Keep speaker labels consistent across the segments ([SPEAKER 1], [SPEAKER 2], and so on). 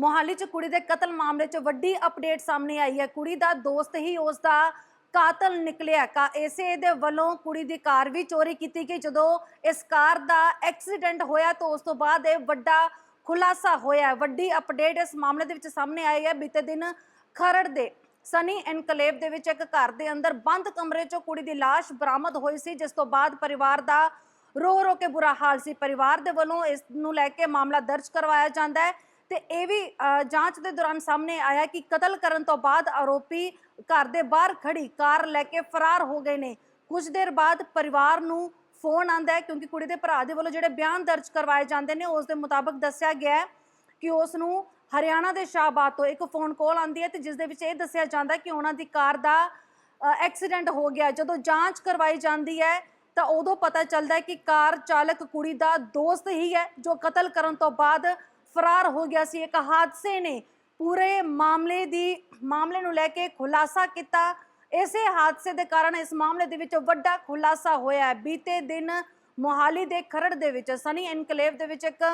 [SPEAKER 1] ਮੋਹਾਲੀ 'ਚ ਕੁੜੀ ਦੇ ਕਤਲ ਮਾਮਲੇ 'ਚ ਵੱਡੀ ਅਪਡੇਟ ਸਾਹਮਣੇ ਆਈ ਹੈ। ਕੁੜੀ ਦਾ ਦੋਸਤ ਹੀ ਉਸ ਦਾ ਕਾਤਲ ਨਿਕਲਿਆ। ਕਾ ਇਸੇ ਦੇ ਵੱਲੋਂ ਕੁੜੀ ਦੀ ਕਾਰ ਵੀ ਚੋਰੀ ਕੀਤੀ ਗਈ। ਜਦੋਂ ਇਸ ਕਾਰ ਦਾ ਐਕਸੀਡੈਂਟ ਹੋਇਆ ਤਾਂ ਉਸ ਤੋਂ ਬਾਅਦ ਇਹ ਵੱਡਾ ਖੁਲਾਸਾ ਹੋਇਆ ਵੱਡੀ ਅਪਡੇਟ ਇਸ ਮਾਮਲੇ ਦੇ ਵਿੱਚ ਸਾਹਮਣੇ ਆਈ ਹੈ। ਬੀਤੇ ਦਿਨ ਖਰੜ ਦੇ ਸਨੀ ਐਨਕਲੇਵ ਦੇ ਵਿੱਚ ਇੱਕ ਘਰ ਦੇ ਅੰਦਰ ਬੰਦ ਕਮਰੇ 'ਚੋਂ ਕੁੜੀ ਦੀ ਲਾਸ਼ ਬਰਾਮਦ ਹੋਈ ਸੀ, ਜਿਸ ਤੋਂ ਬਾਅਦ ਪਰਿਵਾਰ ਦਾ ਰੋ ਰੋ ਕੇ ਬੁਰਾ ਹਾਲ ਸੀ। ਪਰਿਵਾਰ ਦੇ ਵੱਲੋਂ ਇਸ ਨੂੰ ਲੈ ਕੇ ਮਾਮਲਾ ਦਰਜ ਕਰਵਾਇਆ ਜਾਂਦਾ ਹੈ। ਤੇ ਇਹ ਵੀ ਜਾਂਚ ਦੇ ਦੌਰਾਨ ਸਾਹਮਣੇ ਆਇਆ ਕਿ ਕਤਲ ਕਰਨ ਤੋਂ ਬਾਅਦ ਆਰੋਪੀ ਘਰ ਦੇ ਬਾਹਰ ਖੜੀ ਕਾਰ ਲੈ ਕੇ ਫਰਾਰ ਹੋ ਗਏ ਨੇ। ਕੁਝ ਦੇਰ ਬਾਅਦ ਪਰਿਵਾਰ ਨੂੰ ਫੋਨ ਆਂਦਾ ਹੈ ਕਿਉਂਕਿ ਕੁੜੀ ਦੇ ਭਰਾ ਦੇ ਵੱਲੋਂ ਜਿਹੜੇ ਬਿਆਨ ਦਰਜ ਕਰਵਾਏ ਜਾਂਦੇ ਨੇ, ਉਸ ਦੇ ਮੁਤਾਬਕ ਦੱਸਿਆ ਗਿਆ ਹੈ ਕਿ ਉਸ ਨੂੰ ਹਰਿਆਣਾ ਦੇ ਸ਼ਾਹਬਾਦ ਤੋਂ ਇੱਕ ਫੋਨ ਕਾਲ ਆਂਦੀ ਹੈ ਤੇ ਜਿਸ ਦੇ ਵਿੱਚ ਇਹ ਦੱਸਿਆ ਜਾਂਦਾ ਕਿ ਉਹਨਾਂ ਦੀ ਕਾਰ ਦਾ ਐਕਸੀਡੈਂਟ ਹੋ ਗਿਆ। ਜਦੋਂ ਜਾਂਚ ਕਰਵਾਈ ਜਾਂਦੀ ਹੈ, ਤਾਂ ਉਦੋਂ ਪਤਾ ਚੱਲਦਾ ਹੈ ਕਿ ਕਾਰ ਚਾਲਕ ਕੁੜੀ ਦਾ ਦੋਸਤ ਹੀ ਹੈ, ਜੋ ਕਤਲ ਕਰਨ ਤੋਂ ਬਾਅਦ ਫਰਾਰ ਹੋ ਗਿਆ ਸੀ। ਇੱਕ ਹਾਦਸੇ ਨੇ ਪੂਰੇ ਮਾਮਲੇ ਦੀ, ਮਾਮਲੇ ਨੂੰ ਲੈ ਕੇ ਖੁਲਾਸਾ ਕੀਤਾ। ਇਸੇ ਹਾਦਸੇ ਦੇ ਕਾਰਨ ਇਸ ਮਾਮਲੇ ਦੇ ਵਿੱਚ ਵੱਡਾ ਖੁਲਾਸਾ ਹੋਇਆ ਹੈ। ਬੀਤੇ ਦਿਨ ਮੋਹਾਲੀ ਦੇ ਖਰੜ ਦੇ ਵਿੱਚ, ਸਨੀ ਐਨਕਲੇਵ ਦੇ ਵਿੱਚ ਇੱਕ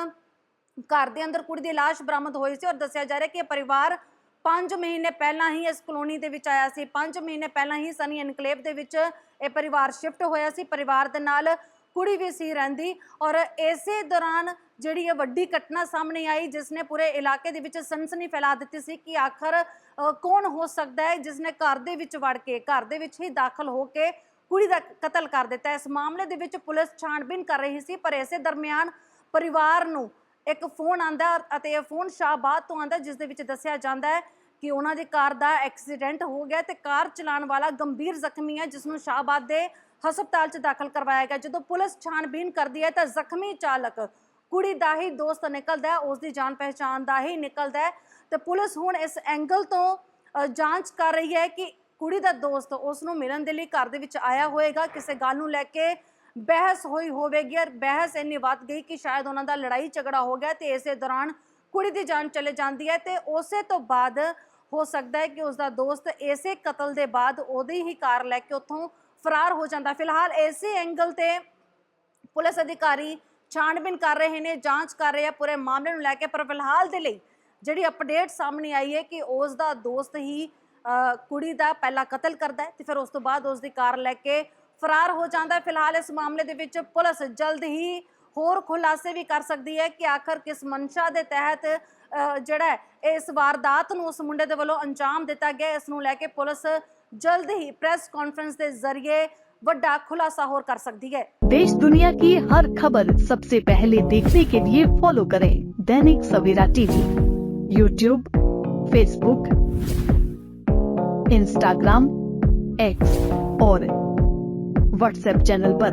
[SPEAKER 1] ਘਰ ਦੇ ਅੰਦਰ ਕੁੜੀ ਦੀ ਲਾਸ਼ ਬਰਾਮਦ ਹੋਈ ਸੀ ਔਰ ਦੱਸਿਆ ਜਾ ਰਿਹਾ ਕਿ ਇਹ ਪਰਿਵਾਰ 5 ਮਹੀਨੇ ਪਹਿਲਾਂ ਹੀ ਇਸ ਕਲੋਨੀ ਦੇ ਵਿੱਚ ਆਇਆ ਸੀ। 5 ਮਹੀਨੇ ਪਹਿਲਾਂ ਹੀ ਸਨੀ ਐਨਕਲੇਵ ਦੇ ਵਿੱਚ ਇਹ ਪਰਿਵਾਰ ਸ਼ਿਫਟ ਹੋਇਆ ਸੀ। ਪਰਿਵਾਰ ਦੇ ਨਾਲ ਕੁੜੀ ਵੀ ਸੀ ਰਹਿੰਦੀ ਔਰ ਇਸੇ ਦੌਰਾਨ ਜਿਹੜੀ ਇਹ ਵੱਡੀ ਘਟਨਾ ਸਾਹਮਣੇ ਆਈ ਜਿਸ ਨੇ ਪੂਰੇ ਇਲਾਕੇ ਦੇ ਵਿੱਚ ਸਨਸਨੀ ਫੈਲਾ ਦਿੱਤੀ ਸੀ ਕਿ ਆਖਰ ਕੌਣ ਹੋ ਸਕਦਾ ਹੈ ਜਿਸ ਨੇ ਘਰ ਦੇ ਵਿੱਚ ਵੜ ਕੇ, ਘਰ ਦੇ ਵਿੱਚ ਹੀ ਦਾਖਲ ਹੋ ਕੇ ਕੁੜੀ ਦਾ ਕਤਲ ਕਰ ਦਿੱਤਾ। ਇਸ ਮਾਮਲੇ ਦੇ ਵਿੱਚ ਪੁਲਿਸ ਛਾਣਬੀਨ ਕਰ ਰਹੀ ਸੀ, ਪਰ ਇਸੇ ਦਰਮਿਆਨ ਪਰਿਵਾਰ ਨੂੰ ਇੱਕ ਫੋਨ ਆਂਦਾ ਅਤੇ ਇਹ ਫੋਨ ਸ਼ਾਹਬਾਦ ਤੋਂ ਆਂਦਾ, ਜਿਸ ਦੇ ਵਿੱਚ ਦੱਸਿਆ ਜਾਂਦਾ ਹੈ ਕਿ ਉਹਨਾਂ ਦੀ ਕਾਰ ਦਾ ਐਕਸੀਡੈਂਟ ਹੋ ਗਿਆ ਤੇ ਕਾਰ ਚਲਾਉਣ ਵਾਲਾ ਗੰਭੀਰ ਜ਼ਖਮੀ ਹੈ, ਜਿਸ ਨੂੰ ਸ਼ਾਹਬਾਦ ਦੇ ਹਸਪਤਾਲ 'ਚ ਦਾਖਲ ਕਰਵਾਇਆ ਗਿਆ। ਜਦੋਂ ਪੁਲਿਸ ਛਾਣਬੀਨ ਕਰਦੀ ਹੈ ਤਾਂ ਜ਼ਖਮੀ ਚਾਲਕ ਕੁੜੀ ਦਾ ਹੀ ਦੋਸਤ ਨਿਕਲਦਾ ਹੈ, ਉਸ ਦੀ ਜਾਣ ਪਹਿਚਾਣ ਦਾ ਹੀ ਨਿਕਲਦਾ ਹੈ ਤੇ ਪੁਲਿਸ ਹੁਣ ਇਸ ਐਂਗਲ ਤੋਂ ਜਾਂਚ ਕਰ ਰਹੀ ਹੈ ਕਿ ਕੁੜੀ ਦਾ ਦੋਸਤ ਉਸ ਨੂੰ ਮਿਲਣ ਦੇ ਲਈ ਘਰ ਦੇ ਵਿੱਚ ਆਇਆ ਹੋਵੇਗਾ ਕਿਸੇ ਗੱਲ ਨੂੰ ਲੈ ਕੇ ਬਹਿਸ ਹੋਈ ਹੋਵੇਗੀ ਔਰ ਬਹਿਸ ਇੰਨੀ ਵੱਧ ਗਈ ਕਿ ਸ਼ਾਇਦ ਉਹਨਾਂ ਦਾ ਲੜਾਈ ਝਗੜਾ ਹੋ ਗਿਆ ਤੇ ਇਸੇ ਦੌਰਾਨ ਕੁੜੀ ਦੀ ਜਾਨ ਚਲੇ ਜਾਂਦੀ ਹੈ ਤੇ ਉਸੇ ਤੋਂ ਬਾਅਦ ਹੋ ਸਕਦਾ ਹੈ ਕਿ ਉਸ ਦਾ ਦੋਸਤ ਇਸੇ ਕਤਲ ਦੇ ਬਾਅਦ ਉਹਦੀ ਹੀ ਕਾਰ ਲੈ ਕੇ ਉੱਥੋਂ ਫਰਾਰ ਹੋ ਜਾਂਦਾ। ਫਿਲਹਾਲ ਇਸੇ ਐਂਗਲ ਤੇ ਪੁਲਿਸ ਅਧਿਕਾਰੀ ਛਾਣਬੀਨ ਕਰ ਰਹੇ ਨੇ, ਜਾਂਚ ਕਰ ਰਹੇ ਆ ਪੂਰੇ ਮਾਮਲੇ ਨੂੰ ਲੈ ਕੇ, ਪਰ ਫਿਲਹਾਲ ਦੇ ਲਈ ਜਿਹੜੀ ਅਪਡੇਟ ਸਾਹਮਣੇ ਆਈ ਹੈ ਕਿ ਉਸ ਦਾ ਦੋਸਤ ਹੀ ਕੁੜੀ ਦਾ ਪਹਿਲਾ ਕਤਲ ਕਰਦਾ ਹੈ ਤੇ ਫਿਰ ਉਸ ਤੋਂ ਬਾਅਦ ਉਸ ਦੀ ਕਾਰ ਲੈ ਕੇ ਫਰਾਰ ਹੋ ਜਾਂਦਾ ਫਿਲਹਾਲ ਇਸ ਮਾਮਲੇ ਦੇ ਵਿੱਚ ਪੁਲਿਸ ਜਲਦ ਹੀ ਹੋਰ ਖੁਲਾਸੇ ਵੀ ਕਰ ਸਕਦੀ ਹੈ ਕਿ ਆਖਰ ਕਿਸ ਮਨਸ਼ਾ ਦੇ ਤਹਿਤ ਅ, ਜਿਹੜਾ ਹੈ ਇਸ ਵਾਰਦਾਤ ਨੂੰ ਉਸ ਮੁੰਡੇ ਦੇ ਵੱਲੋਂ ਅੰਜਾਮ ਦਿੱਤਾ ਗਿਆ ਇਸ ਨੂੰ ਲੈ ਕੇ ਪੁਲਿਸ ਜਲਦ ਹੀ ਪ੍ਰੈਸ ਕਾਨਫਰੰਸ ਦੇ ਜ਼ਰੀਏ ਵੱਡਾ ਖੁਲਾਸਾ ਹੋਰ ਕਰ ਸਕਦੀ ਹੈ
[SPEAKER 2] देश दुनिया की हर खबर सबसे पहले देखने के लिए फॉलो करें दैनिक सवेरा TV YouTube Facebook Instagram X और व्हाट्सएप चैनल पर।